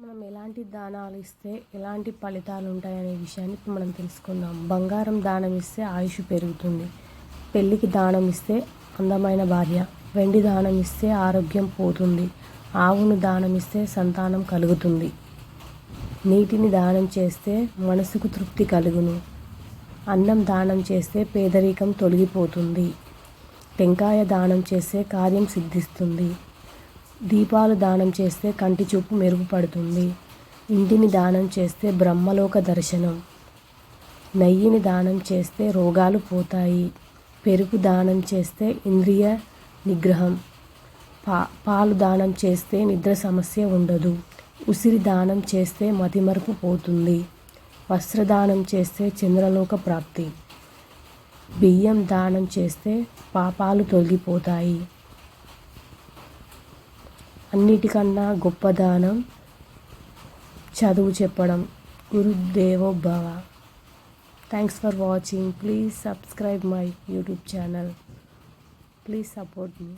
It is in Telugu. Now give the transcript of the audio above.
మనం ఎలాంటి దానాలు ఇస్తే ఎలాంటి ఫలితాలు ఉంటాయనే విషయాన్ని మనం తెలుసుకుందాం. బంగారం దానం ఇస్తే ఆయుష్ పెరుగుతుంది. పెళ్ళికి దానం ఇస్తే అందమైన భార్య. వెండి దానం ఇస్తే ఆరోగ్యం పోతుంది. ఆవును దానం ఇస్తే సంతానం కలుగుతుంది. నీటిని దానం చేస్తే మనసుకు తృప్తి కలుగును. అన్నం దానం చేస్తే పేదరికం తొలగిపోతుంది. టెంకాయ దానం చేస్తే కార్యం సిద్ధిస్తుంది. దీపాలు దానం చేస్తే కంటి చూపు మెరుగుపడుతుంది. ఇంటిని దానం చేస్తే బ్రహ్మలోక దర్శనం. నెయ్యిని దానం చేస్తే రోగాలు పోతాయి. పెరుగు దానం చేస్తే ఇంద్రియ నిగ్రహం. పా పాలు దానం చేస్తే నిద్ర సమస్య ఉండదు. ఉసిరి దానం చేస్తే మతిమరుపు పోతుంది. వస్త్రదానం చేస్తే చంద్రలోక ప్రాప్తి. బియ్యం దానం చేస్తే పాపాలు తొలగిపోతాయి. అన్నిటికన్నా గొప్ప దానం చదువు చెప్పడం గురుదేవో భవ. Thanks for watching please subscribe my YouTube channel please support me